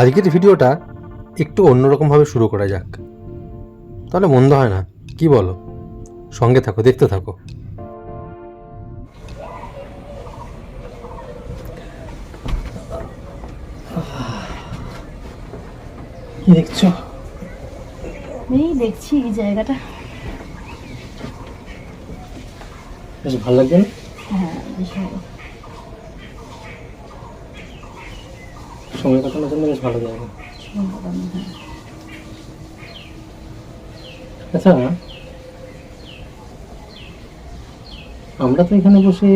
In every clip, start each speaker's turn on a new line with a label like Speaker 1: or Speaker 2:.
Speaker 1: আজকের ভিডিওটা একটু অন্যরকমভাবে শুরু করা যাক। তাহলে মন্দ হয় না কি বলো? সঙ্গে থাকো দেখতে থাকো।
Speaker 2: কি দেখছ?
Speaker 3: এই দেখছি এই জায়গাটা।
Speaker 2: বেশ ভালো লাগছে না?
Speaker 3: হ্যাঁ বেশ ভালো।
Speaker 2: সময় কাটানোর জন্য বেশ ভালো জায়গা। আচ্ছা আমরা তো এখানে বসে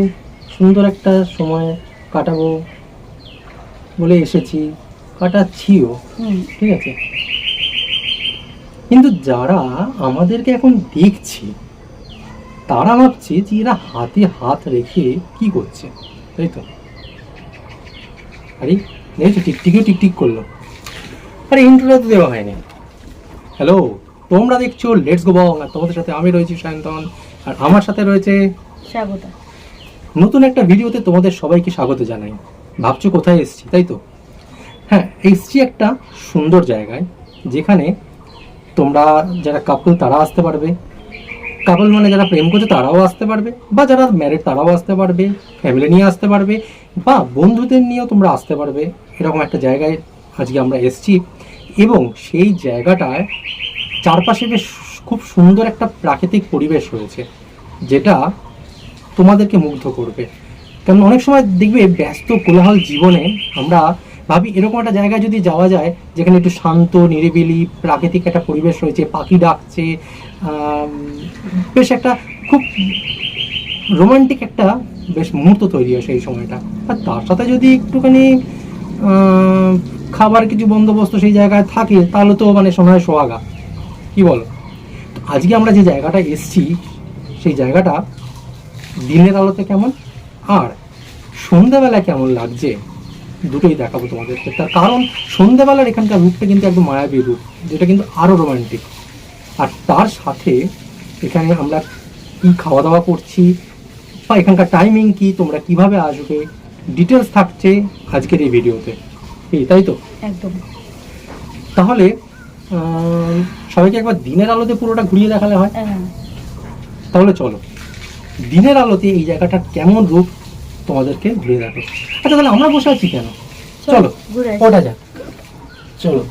Speaker 2: সুন্দর একটা সময় কাটাবো বলে এসেছি কাটাচ্ছিও ঠিক আছে? কিন্তু যারা আমাদেরকে এখন দেখছে তারা ভাবছে যে এরা হাতে হাত রেখে কি করছে তাই তো? আরে দেখছ? টিকটিকিও টিকটিক করল। আরে ইন্ট্রোটা তো দেওয়া হয়নি। হ্যালো তোমরা দেখছ লেটস গো বং আর তোমাদের সাথে আমি রয়েছি সায়ন্তন আর আমার সাথে রয়েছে
Speaker 3: স্বাগত
Speaker 2: নতুন একটা ভিডিওতে তোমাদের সবাইকে স্বাগত জানাই। ভাবছ কোথায় এসেছি তাই তো? হ্যাঁ এসছি একটা সুন্দর জায়গায় যেখানে তোমরা যারা কাপল তারা আসতে পারবে। কাপল মানে যারা প্রেম করছে তারাও আসতে পারবে বা যারা ম্যারিড তারাও আসতে পারবে ফ্যামিলি নিয়ে আসতে পারবে বা বন্ধুদের নিয়েও তোমরা আসতে পারবে। এরকম একটা জায়গায় আজকে আমরা এসছি এবং সেই জায়গাটায় চারপাশে বেশ খুব সুন্দর একটা প্রাকৃতিক পরিবেশ রয়েছে, যেটা তোমাদেরকে মুগ্ধ করবে। কারণ অনেক সময় দেখবে ব্যস্ত কোলাহল জীবনে আমরা ভাবি, এরকম একটা জায়গায় যদি যাওয়া যায়, যেখানে একটু শান্ত, নিরিবিলি, প্রাকৃতিক একটা পরিবেশ রয়েছে, পাখি ডাকছে বেশ একটা খুব রোমান্টিক একটা বেশ মুহূর্ত তৈরি হয় সেই সময়টা। আর তার সাথে যদি একটুখানি খাবার কিছু বন্দোবস্ত সেই জায়গায় থাকে, তাহলে তো মানে সোনায় সোহাগা। কি বলো? আজকে আমরা যে জায়গাটা এসছি, সেই জায়গাটা দিনের আলোতে কেমন? আর সন্ধ্যাবেলা কেমন লাগছে? দুটোই দেখাবো তোমাদেরকে। তার কারণ, সন্ধ্যাবেলার এখানকার রূপটা কিন্তু একদম মায়াবী রূপ, যেটা কিন্তু আরও রোমান্টিক। আর তার সাথে এখানে আমরা কী খাওয়া দাওয়া করছি, বা এখানকার টাইমিং কী, তোমরা কীভাবে আসবে ডিটেলস থাকছে আজকের এই ভিডিওতে। এই তাই তো?
Speaker 3: একদম।
Speaker 2: তাহলে সবাইকে একবার দিনের আলোতে পুরোটা ঘুরিয়ে দেখালে হয়?
Speaker 3: হ্যাঁ।
Speaker 2: তাহলে চলো দিনের আলোতে এই জায়গাটার কেমন রূপ তোমাদেরকে ঘুরিয়ে দেখো আচ্ছা তাহলে আমরা বসে আছি কেন? চলো ওটা যাক। চলো।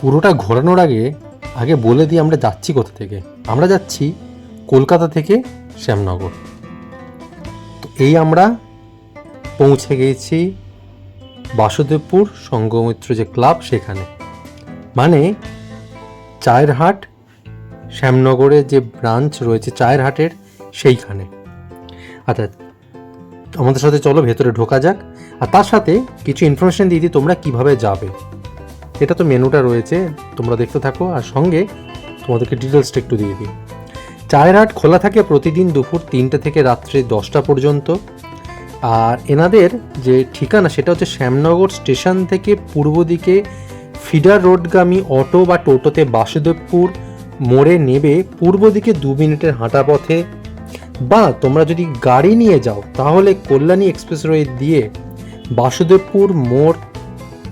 Speaker 1: পুরোটা ঘোরানোর আগে আগে বলে দিই আমরা যাচ্ছি কোথা থেকে। আমরা যাচ্ছি কলকাতা থেকে শ্যামনগর। তো এই আমরা পৌঁছে গেছি বাসুদেবপুর সঙ্গমিত্র যে ক্লাব সেখানে। মানে চায়ের হাট শ্যামনগরে যে ব্রাঞ্চ রয়েছে চায়ের হাটের সেইখানে। আচ্ছা আমাদের সাথে চলো, ভেতরে ঢোকা যাক। আর তার সাথে কিছু ইনফরমেশন দিয়ে দিই, তোমরা কীভাবে যাবে। এটা তো মেনুটা রয়েছে, তোমরা দেখতে থাকো। আর সঙ্গে তোমাদেরকে ডিটেলসটা একটু দিয়ে দিই। চায়ের হাট খোলা থাকে প্রতিদিন দুপুর তিনটে থেকে রাত্রে দশটা পর্যন্ত। আর এনাদের যে ঠিকানা সেটা হচ্ছে শ্যামনগর স্টেশন থেকে পূর্ব দিকে ফিডার রোডগামী অটো বা টোটোতে বাসুদেবপুর মোড়ে নেবে পূর্ব দিকে দু মিনিটের হাঁটা পথে। বা তোমরা যদি গাড়ি নিয়ে যাও, তাহলে কল্যাণী এক্সপ্রেসওয়ে দিয়ে বাসুদেবপুর মোড়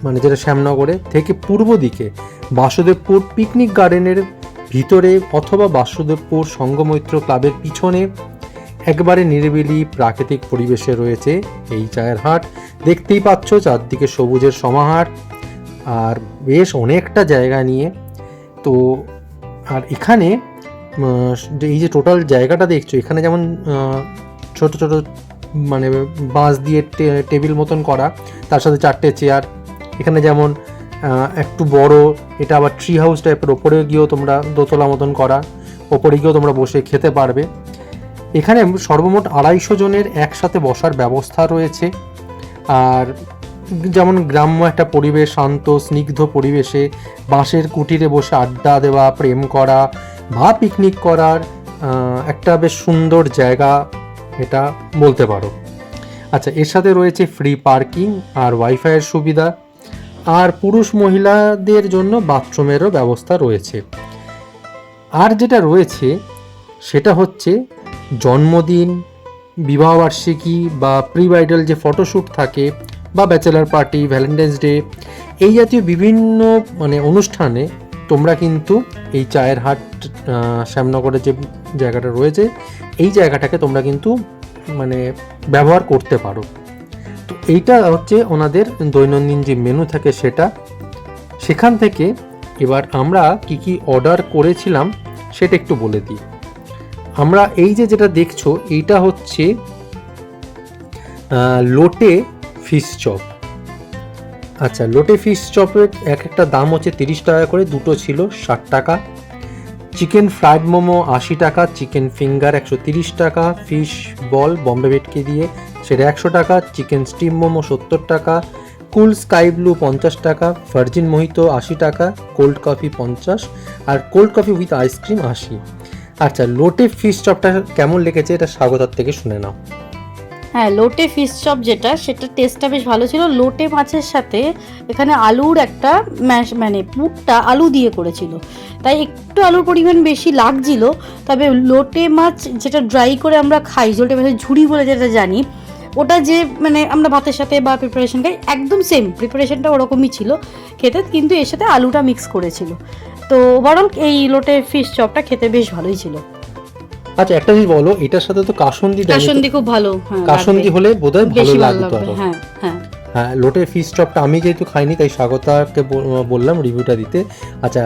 Speaker 1: মানে যেটা শ্যামনগরে, থেকে পূর্ব দিকে বাসুদেবপুর পিকনিক গার্ডেনের ভিতরে অথবা বাসুদেবপুর সঙ্গমৈত্র ক্লাবের পিছনে একবারে নিরিবিলি প্রাকৃতিক পরিবেশে রয়েছে এই চায়ের হাট। দেখতেই পাচ্ছ চারদিকে সবুজের সমাহার আর বেশ অনেকটা জায়গা নিয়ে। তো আর এখানে এই যে টোটাল জায়গাটা দেখছ, এখানে যেমন ছোট ছোট মানে বাঁশ দিয়ে টেবিল মতন করা, তার সাথে চারটে চেয়ার। এখানে যেমন একটু বড়, এটা আবার ট্রি হাউস টাইপের ওপরে গিয়েও তোমরা দোতলা মতন করা, ওপরে গিয়েও তোমরা বসে খেতে পারবে। এখানে সর্বমোট আড়াইশো জনের একসাথে বসার ব্যবস্থা রয়েছে। আর যেমন গ্রাম্য একটা পরিবেশ, শান্ত, স্নিগ্ধ পরিবেশে বাঁশের কুটিরে বসে আড্ডা দেওয়া, প্রেম করা, বা পিকনিক করার একটা বেশ সুন্দর জায়গা, এটা বলতে পারো। আচ্ছা এর সাথে রয়েছে ফ্রি পার্কিং আর ওয়াইফাইয়ের সুবিধা। আর পুরুষ মহিলাদের জন্য বাথরুমেরও ব্যবস্থা রয়েছে। আর যেটা রয়েছে, সেটা হচ্ছে জন্মদিন, বিবাহবার্ষিকী বা প্রি ব্রাইডাল যে ফটোশ্যুট থাকে বা ব্যাচেলার পার্টি, ভ্যালেন্টাইন্স ডে, এই জাতীয় বিভিন্ন মানে অনুষ্ঠানে তোমরা কিন্তু এই চায়ের হাট শ্যামনগরের যে জায়গাটা রয়েছে, এই জায়গাটাকে তোমরা কিন্তু মানে ব্যবহার করতে পারো। তো এইটা হচ্ছে ওনাদের দৈনন্দিন যে মেনু থাকে সেটা। সেখান থেকে এবার আমরা কি কি অর্ডার করেছিলাম সেটা একটু বলে দিই। আমরা এই যে যেটা দেখছ, এইটা হচ্ছে লোটে ফিশ চপ আচ্ছা লোটে ফিশ চপের এক একটা দাম হচ্ছে তিরিশ টাকা করে, দুটো ছিল ষাট টাকা। চিকেন ফ্রাইড মোমো আশি টাকা, চিকেন ফিঙ্গার একশো তিরিশ টাকা ফিশ বল বম্বে ভেটকি দিয়ে সেটা একশো টাকা, চিকেন স্টিম মোমো সত্তর টাকা, কুল স্কাই ব্লু পঞ্চাশ টাকা, ভার্জিন মোহিতো আশি টাকা, কোল্ড কফি পঞ্চাশ, আর cold coffee with ice cream আশি। আচ্ছা লোটে ফিশ চপটা কেমন লেগেছে এটা স্বাগতার থেকে শুনে নাও।
Speaker 3: হ্যাঁ লোটে ফিশ চপ যেটা সেটা টেস্টটা বেশ ভালো ছিল। লোটে মাছের সাথে এখানে আলুর একটা ম্যাশ মানে পুরটা আলু দিয়ে করেছিল। তাই একটু আলুর পরিমাণ বেশি লাগছিল, তবে লোটে মাছ যেটা ড্রাই করে আমরা খাই লোটে মাছের ঝুড়ি বলে যেটা জানি ওটা যে মানে আমরা ভাতের সাথে বা প্রিপারেশন খাই একদম সেম প্রিপারেশনটা ওরকমই ছিল খেতে কিন্তু এর সাথে আলুটা মিক্স করেছিল। তো ওভারঅল এই লোটে ফিশ চপটা খেতে বেশ ভালোই ছিল।
Speaker 1: আচ্ছা একটা জিনিস বলো এটার সাথে তো কাসন্দি?
Speaker 3: কাসন্দি খুব ভালো হ্যাঁ
Speaker 1: কাসন্দি হলে বোধহয় ভালো লাগতো
Speaker 3: হ্যাঁ হ্যাঁ।
Speaker 1: হ্যাঁ লোটে ফিশ চপটা আমি যেহেতু খাইনি তাই স্বাগতাকে বললাম রিভিউটা দিতে। আচ্ছা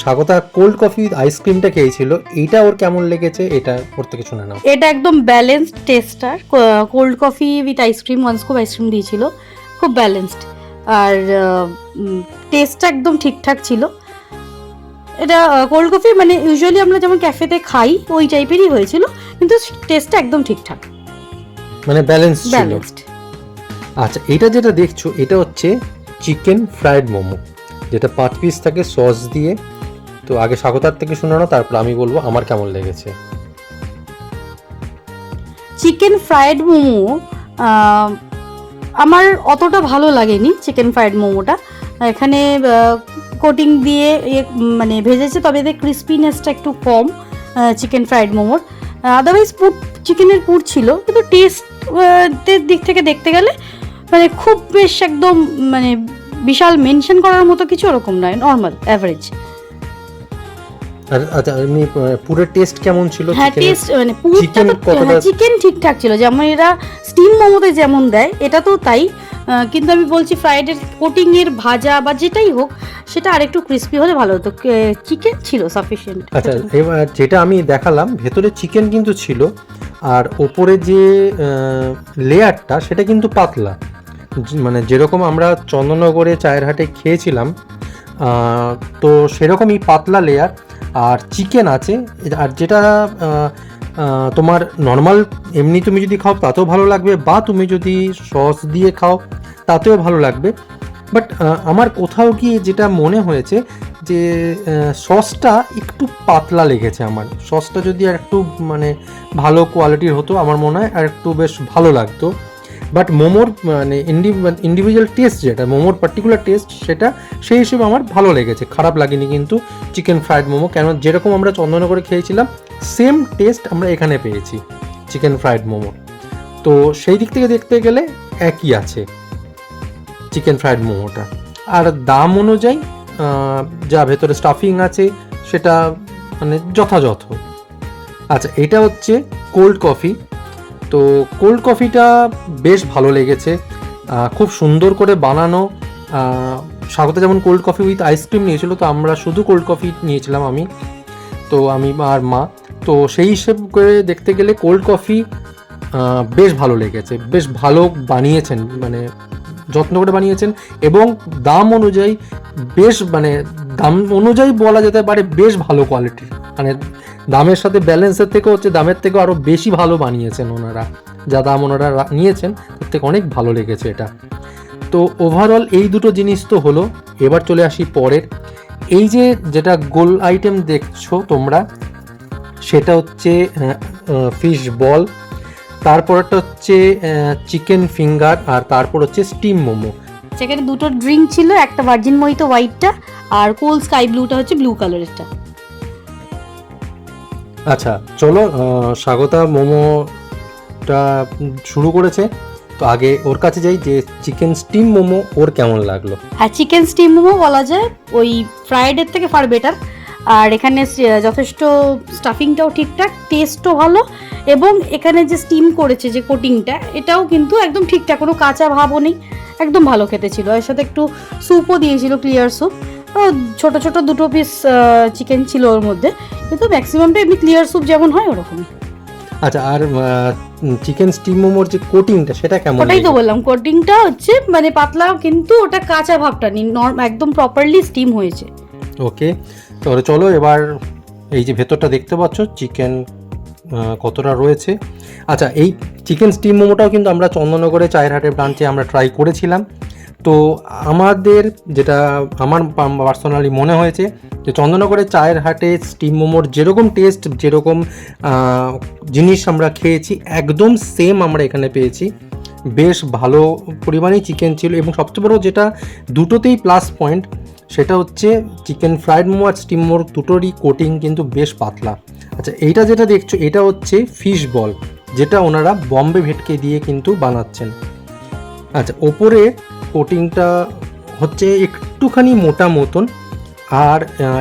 Speaker 1: স্বাগতা কোল্ড কফি উইথ আইসক্রিমটা খেয়েছিল। এটা ওর কেমন লেগেছে? এটা ওর থেকে শুনে নাও।
Speaker 3: এটা একদম balanced taster cold coffee with ice cream one scoop ice cream দিয়েছিল খুব ব্যালেন্সড আর টেস্টটা একদম ঠিকঠাক ছিল। এটা কোল্ড কফি মানে ইউজুয়ালি আমরা যেমন ক্যাফেতে খাই ওই টাইপেরই হয়েছিল কিন্তু টেস্টটা একদম ঠিকঠাক।
Speaker 1: মানে ব্যালেন্স ছিল।
Speaker 3: ব্যালেন্সড
Speaker 1: আচ্ছা এটা যেটা দেখছ এটা হচ্ছে চিকেন ফ্রাইড মোমো। যেটা পাঁচ পিস থাকে সস দিয়ে তো আগে স্বাগতার থেকে শুনে নাও, তারপর আমি বলব আমার কেমন লেগেছে।
Speaker 3: চিকেন ফ্রায়েড মোমো আমার অতটা ভালো লাগেনি চিকেন ফ্রায়েড মোমোটা। এখানে কোটিং দিয়ে মানে ভেজেছে, তবে এতে ক্রিস্পিনেসটা একটু কম চিকেন ফ্রায়েড মোমোর। আদারওয়াইজ পুর চিকেনের পুর ছিল, কিন্তু টেস্টের দিক থেকে দেখতে গেলে মানে খুব বেশ একদম মানে বিশাল মেনশন করার মতো কিছু ওরকম নয় নর্মাল অ্যাভারেজ
Speaker 1: আর আচ্ছা এমনি পুরো টেস্ট কেমন ছিল?
Speaker 3: হ্যাঁ টেস্ট মানে পুরটা
Speaker 1: chicken
Speaker 3: চিকেন ঠিকঠাক ছিল। যেমন এরা স্টিম মোমোতে যেমন দেয় এটা তো তাই। কিন্তু আমি বলছি ফ্রাইডের কোটিং এর ভাজা বা যেটাই হোক সেটা আরেকটু ক্রিস্পি হলে ভালো হতো। চিকেন ছিল সাফিসিয়েন্ট
Speaker 1: আচ্ছা এবার যেটা আমি দেখালাম ভেতরে চিকেন কিন্তু ছিল আর ওপরে যে লেয়ারটা সেটা কিন্তু পাতলা। মানে যেরকম আমরা চন্দননগরে চায়ের হাটে খেয়েছিলাম তো সেরকমই পাতলা লেয়ার। আর চিকেন আছে, আর যেটা তোমার নর্মাল এমনি তুমি যদি খাও তাতেও ভালো লাগবে, বা তুমি যদি সস দিয়ে খাও তাতেও ভালো লাগবে। বাট আমার কোথাও গিয়ে যেটা মনে হয়েছে যে সসটা একটু পাতলা লেগেছে আমার। সসটা যদি আর একটু মানে ভালো কোয়ালিটির হতো, আমার মনে হয় আর একটু বেশ ভালো লাগতো। বাট মোমোর মানে ইন্ডিভিজুয়াল টেস্ট যেটা, মোমোর পার্টিকুলার টেস্ট সেটা, সেই হিসেবে আমার ভালো লেগেছে। খারাপ লাগেনি কিন্তু চিকেন ফ্রাইড মোমো, কেন যেরকম আমরা চন্দননগরে খেয়েছিলাম সেম টেস্ট আমরা এখানে পেয়েছি চিকেন ফ্রাইড মোমো। তো সেই দিক থেকে দেখতে গেলে একই আছে চিকেন ফ্রাইড মোমোটা। আর দাম অনুযায়ী যা ভেতরে স্টাফিং আছে, সেটা মানে যথাযথ। আচ্ছা এটা হচ্ছে কোল্ড কফি তো কোল্ড কফিটা বেশ ভালো লেগেছে। খুব সুন্দর করে বানানো। স্বাগত যেমন কোল্ড কফি উইথ আইসক্রিম নিয়েছিল, তো আমরা শুধু কোল্ড কফি নিয়েছিলাম আমি, তো আমি আর মা। তো সেই হিসেব করে দেখতে গেলে কোল্ড কফি বেশ ভালো লেগেছে, বেশ ভালো বানিয়েছেন মানে যত্ন করে বানিয়েছেন এবং দাম অনুযায়ী বেশ মানে দাম অনুযায়ী বলা যেতে পারে বেশ ভালো কোয়ালিটির মানে দামের সাথে ব্যালেন্সের থেকে হচ্ছে দামের থেকে আরও বেশি ভালো বানিয়েছেন ওনারা। যা দাম ওনারা নিয়েছেন, তার থেকে অনেক ভালো লেগেছে এটা। তো ওভারঅল এই দুটো জিনিস তো হলো। এবার চলে আসি পরের। এই যে যেটা গোল আইটেম দেখছ তোমরা, সেটা হচ্ছে ফিশ বল তারপরটা হচ্ছে চিকেন ফিঙ্গার আর তারপর হচ্ছে স্টিম মোমো।
Speaker 3: সেখানে দুটো ড্রিঙ্ক ছিল, একটা ভার্জিন মহিতো হোয়াইটটা আর কোল স্কাই ব্লুটা হচ্ছে ব্লু কালারেরটা
Speaker 1: আচ্ছা চলো স্বাগতা মোমো ভিডিওটা শুরু করেছে। তো আগে ওর কাছে যাই যে চিকেন স্টিম মোমো ওর কেমন লাগল?
Speaker 3: হ্যাঁ চিকেন স্টিম মোমো বলা যায় ওই ফ্রাইডের থেকে ফার বেটার আর এখানে যথেষ্ট স্টাফিংটাও ঠিকঠাক টেস্টও ভালো। এবং এখানে যে স্টিম করেছে যে কোটিংটা এটাও কিন্তু একদম ঠিকঠাক, কোনো কাঁচা ভাবও নেই। একদম ভালো খেতে ছিল। এর সাথে একটু স্যুপও দিয়েছিল ক্লিয়ার স্যুপ ছোট ছোট দুটো পিস চিকেন ছিল ওর মধ্যে। কিন্তু ম্যাক্সিমামটা এমনি ক্লিয়ার স্যুপ যেমন হয় ওরকমই
Speaker 1: আচ্ছা আর চিকেন স্টিম মোমোর যে কোটিংটা সেটা কেমন
Speaker 3: ওটাই তো বললাম কোটিংটা হচ্ছে মানে পাতলা কিন্তু ওটা কাঁচা ভাবটা নেই নর্ম একদম প্রপারলি স্টিম হয়েছে।
Speaker 1: ওকে তাহলে চলো এবার এই যে ভেতরটা দেখতে পাচ্ছ চিকেন কতটা রয়েছে। আচ্ছা এই চিকেন স্টিম মোমোটাও কিন্তু আমরা চন্দননগরে চায়ের হাটের ব্রাঞ্চে আমরা ট্রাই করেছিলাম। তো আমাদের যেটা আমার পার্সোনালি মনে হয়েছে যে চন্দননগরের চায়ের হাটে স্টিম মোমোর যেরকম টেস্ট যেরকম জিনিস আমরা খেয়েছি, একদম সেম আমরা এখানে পেয়েছি। বেশ ভালো পরিমাণেই চিকেন ছিল এবং সবচেয়ে বড় যেটা দুটোতেই প্লাস পয়েন্ট সেটা হচ্ছে চিকেন ফ্রাইড মোমো আর স্টিম মোমোর দুটোরই কোটিং কিন্তু বেশ পাতলা। আচ্ছা এইটা যেটা দেখছ, এটা হচ্ছে ফিশ বল যেটা ওনারা বম্বে ভেটকে দিয়ে কিন্তু বানাচ্ছেন। আচ্ছা ওপরে কোটিংটা হচ্ছে একটুখানি মোটা মতন। আর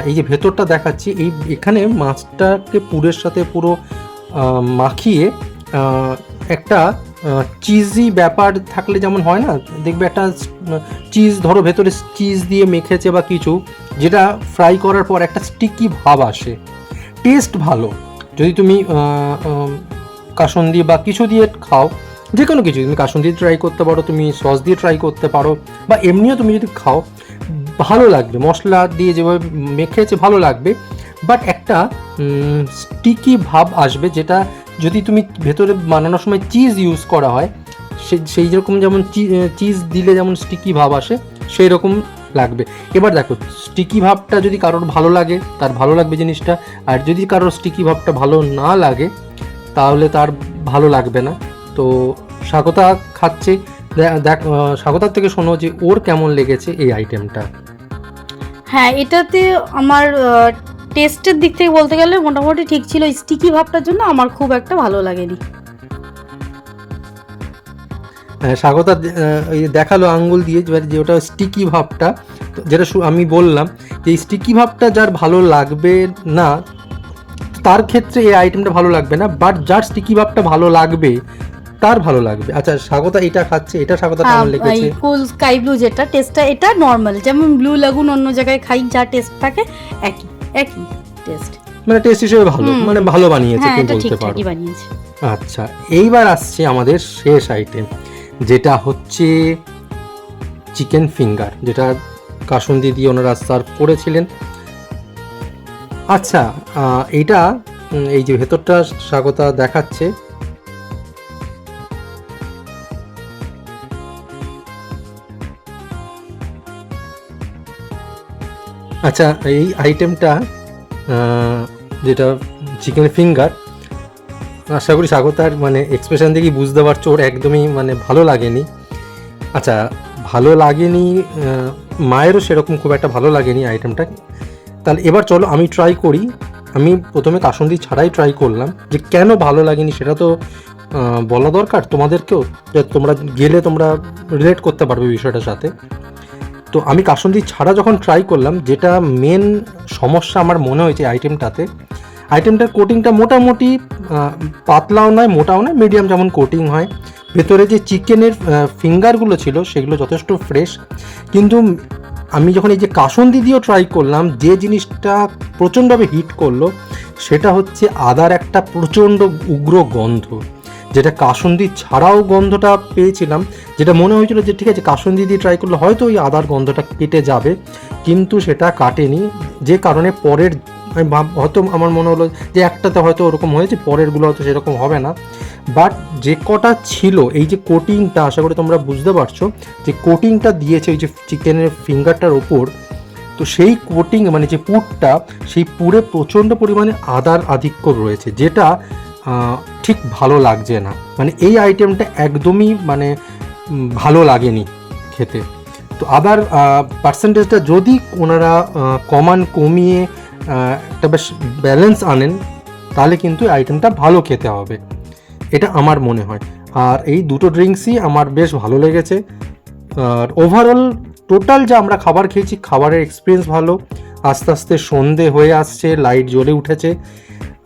Speaker 1: এই যে ভেতরটা দেখাচ্ছি এই এখানে মাছটাকে পুরের সাথে পুরো মাখিয়ে একটা চিজি ব্যাপার থাকলে যেমন হয় না দেখবে একটা চিজ ধরো ভেতরে চিজ দিয়ে মেখেছে বা কিছু যেটা ফ্রাই করার পর একটা স্টিকি ভাব আসে। টেস্ট ভালো। যদি তুমি আহ, কাসন্দি বা কিছু দিয়ে খাও যে কোনো কিছু, তুমি কাসুন দিয়ে ট্রাই করতে পারো, তুমি সস দিয়ে ট্রাই করতে পারো, বা এমনিও তুমি যদি খাও, ভালো লাগবে, মশলা দিয়ে যেভাবে মেখেছে ভালো লাগবে বাট একটা স্টিকি ভাব আসবে যেটা যদি তুমি ভেতরে বানানোর সময় চিজ ইউজ করা হয় সেই রকম যেমন চিজ দিলে যেমন স্টিকি ভাব আসে সেই রকম লাগবে। এবার দেখো স্টিকি ভাবটা যদি কারোর ভালো লাগে, তার ভালো লাগবে জিনিসটা, আর যদি কারোর স্টিকি ভাবটা ভালো না লাগে, তাহলে তার ভালো লাগবে না। তো স্বাগতা খাচ্ছে। দেখ স্বাগতার থেকে শোনো যে ওর কেমন লেগেছে এই আইটেমটা
Speaker 3: হ্যাঁ এটাতে আমার টেস্টের দিক থেকে বলতে গেলে মোটামুটি ঠিক ছিল। স্টিকি ভাবটার জন্য আমার খুব একটা ভালো লাগেনি।
Speaker 1: হ্যাঁ, স্বাগতা দেখাল আঙ্গুল দিয়ে যে ওটা স্টিকি ভাবটা। যেটা আমি বললাম যে স্টিকি ভাবটা যার ভালো লাগবে না তার ক্ষেত্রে এই আইটেমটা ভালো লাগবে না। বাট যার স্টিকি ভাবটা ভালো লাগবে তার ভালো লাগবে। আচ্ছা স্বাগতা এটা খাচ্ছে এটা স্বাগতা কেমন লেগেছে
Speaker 3: এই কুল স্কাই ব্লু যেটা টেস্টটা এটা নর্মাল যেমন ব্লু লাগুন অন্য জায়গায় খাই যা টেস্ট থাকে একই একই টেস্ট
Speaker 1: মানে টেস্ট হিসেবে ভালো। মানে ভালো বানিয়েছে
Speaker 3: হ্যাঁ এটা
Speaker 1: বলতে পারো। আচ্ছা এইবার আসছে আমাদের শেষ আইটেম যেটা হচ্ছে চিকেন ফিঙ্গার যেটা কাসুন্দি দিয়ে ওনারা সার্ভ করেছিলেন। আচ্ছা এইটা এই যে ভেতরটা স্বাগতা দেখাচ্ছে আচ্ছা এই আইটেমটা যেটা চিকেন ফিঙ্গার আশা করি স্বাগতার মানে এক্সপ্রেশন দেখি বুঝতে পারছ, ওর একদমই মানে ভালো লাগেনি। আচ্ছা ভালো লাগেনি মায়েরও সেরকম খুব একটা ভালো লাগেনি আইটেমটা তাহলে এবার চলো আমি ট্রাই করি। আমি প্রথমে কাসন্দি ছাড়াই ট্রাই করলাম, যে কেন ভালো লাগেনি সেটা তো বলা দরকার তোমাদেরকেও, যে তোমরা গেলে তোমরা রিলেট করতে পারবে বিষয়টার সাথে। তো আমি কাসন্দি ছাড়া যখন ট্রাই করলাম, যেটা মেন সমস্যা আমার মনে হয়েছে আইটেমটাতে আইটেমটার কোটিংটা মোটামুটি পাতলাও নয়, মোটাও নয় মিডিয়াম যেমন কোটিং হয়। ভেতরে যে চিকেনের ফিঙ্গারগুলো ছিল, সেগুলো যথেষ্ট ফ্রেশ কিন্তু আমি যখন এই যে কাসন্দি দিয়েও ট্রাই করলাম, যে জিনিসটা প্রচণ্ডভাবে হিট করল, সেটা হচ্ছে আদার একটা প্রচণ্ড উগ্র গন্ধ। যেটা কাসন্দি ছাড়াও গন্ধটা পেয়েছিলাম, যেটা মনে হয়েছিল যে ঠিক আছে, কাসন্দি দিয়ে ট্রাই করলে হয়তো ওই আদার গন্ধটা কেটে যাবে, কিন্তু সেটা কাটেনি। যে কারণে পরের, আমি হয়তো আমার মনে হলো যে একটাতে হয়তো ওরকম হয়েছে, পরেরগুলো হয়তো সেরকম হবে না। বাট যে কটা ছিল, এই যে কোটিংটা আশা করি তোমরা বুঝতে পারছ, যে কোটিংটা দিয়েছে ওই যে চিকেনের ফিঙ্গারটার ওপর, তো সেই কোটিং মানে যে পুরটা, সেই পুরে প্রচণ্ড পরিমাণে আদার আধিক্য রয়েছে, যেটা ঠিক ভালো লাগছে না। মানে এই আইটেমটা একদমই মানে ভালো লাগেনি খেতে। তো আবার পার্সেন্টেজটা যদি ওনারা কমান কমিয়ে একটা বেশ ব্যালেন্স আনেন, তাহলে কিন্তু আইটেমটা ভালো খেতে হবে। এটা আমার মনে হয়। আর এই দুটো ড্রিঙ্কসই আমার বেশ ভালো লেগেছে। আর ওভারঅল টোটাল যা আমরা খাবার খেয়েছি, খাবারের এক্সপিরিয়েন্স ভালো। আস্তে আস্তে সন্ধে হয়ে আসছে লাইট জ্বলে উঠেছে।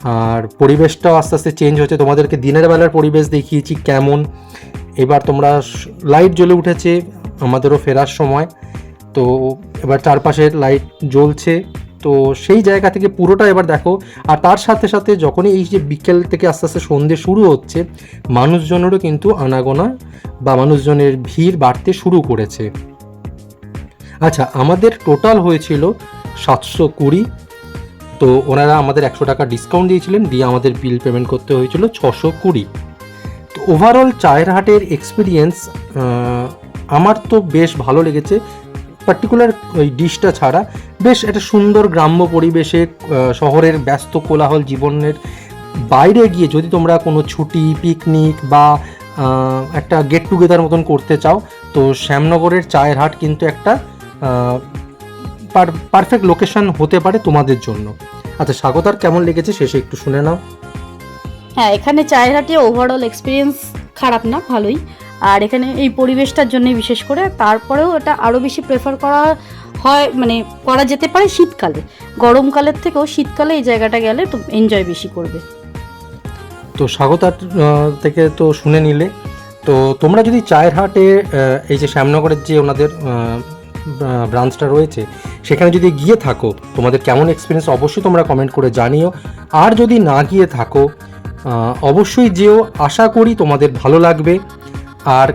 Speaker 1: আর পরিবেশটাও আস্তে আস্তে চেঞ্জ হচ্ছে। তোমাদেরকে দিনের বেলার পরিবেশ দেখিয়েছি কেমন। এবার তোমরা লাইট জ্বলে উঠেছে, আমাদেরও ফেরার সময়। তো এবার চারপাশের লাইট জ্বলছে। তো সেই জায়গা থেকে পুরোটা এবার দেখো। আর তার সাথে সাথে যখনই এই যে বিকেল থেকে আস্তে আস্তে সন্ধে শুরু হচ্ছে, মানুষজনেরও কিন্তু আনাগোনা বা মানুষজনের ভিড় বাড়তে শুরু করেছে। আচ্ছা আমাদের টোটাল হয়েছিল সাতশো কুড়ি। তো ওনারা আমাদের একশো টাকা ডিসকাউন্ট দিয়েছিলেন, দিয়ে আমাদের বিল পেমেন্ট করতে হয়েছিল ছশো কুড়ি। তো ওভারঅল চায়ের হাটের এক্সপিরিয়েন্স আমার তো বেশ ভালো লেগেছে। পার্টিকুলার ওই ডিশটা ছাড়া বেশ একটা সুন্দর গ্রাম্য পরিবেশে শহরের ব্যস্ত কোলাহল জীবনের বাইরে গিয়ে যদি তোমরা কোনো ছুটি পিকনিক বা একটা গেট টুগেদার মতন করতে চাও, তো শ্যামনগরের চায়ের হাট কিন্তু একটা পারফেক্ট লোকেশন হতে পারে তোমাদের জন্য। আচ্ছা স্বাগতার কেমন লেগেছে শেষে একটু শুনে নাও।
Speaker 3: হ্যাঁ এখানে চায়ের হাটে ওভারঅল এক্সপিরিয়েন্স খারাপ না ভালোই। আর এখানে এই পরিবেশটার জন্য বিশেষ করে তারপরেও এটা আরও বেশি প্রেফার করা হয় মানে করা যেতে পারে শীতকালে। গরমকালের থেকেও শীতকালে এই জায়গাটা গেলে তো এনজয় বেশি করবে।
Speaker 1: তো স্বাগতার থেকে তো শুনে নিলে। তো তোমরা যদি চায়ের হাটে এই যে শ্যামনগরের যে ওনাদের ব্রাঞ্চটা রয়েছে সেখানে যদি গিয়ে থাকো, তোমাদের কেমন এক্সপিরিয়েন্স অবশ্যই তোমরা কমেন্ট করে জানিও। আর যদি না গিয়ে থাকো অবশ্যই যেও, আশা করি তোমাদের ভালো লাগবে। আর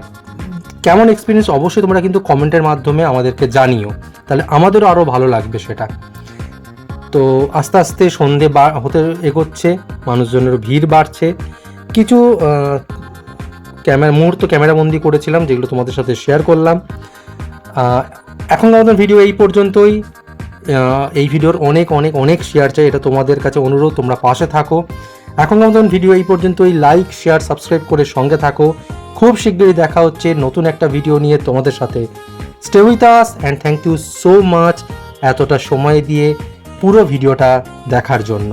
Speaker 1: কেমন এক্সপিরিয়েন্স অবশ্যই তোমরা কিন্তু কমেন্টের মাধ্যমে আমাদেরকে জানিও। তাহলে আমাদেরও আরও ভালো লাগবে সেটা। তো আস্তে আস্তে সন্ধে বা, হতে এগোচ্ছে, মানুষজনের ভিড় বাড়ছে। কিছু ক্যামেরা, মুহূর্ত ক্যামেরাবন্দি করেছিলাম, যেগুলো তোমাদের সাথে শেয়ার করলাম। এখনকার মতন ভিডিও এই পর্যন্তই। এই ভিডিওর অনেক অনেক অনেক শেয়ার চাই, এটা তোমাদের কাছে অনুরোধ, তোমরা পাশে থাকো। এখনকার মতন ভিডিও এই পর্যন্তই। লাইক শেয়ার সাবস্ক্রাইব করে সঙ্গে থাকো। খুব শীঘ্রই দেখা হচ্ছে নতুন একটা ভিডিও নিয়ে তোমাদের সাথে। Stay with us and thank you so much এতটা সময় দিয়ে পুরো ভিডিওটা দেখার জন্য।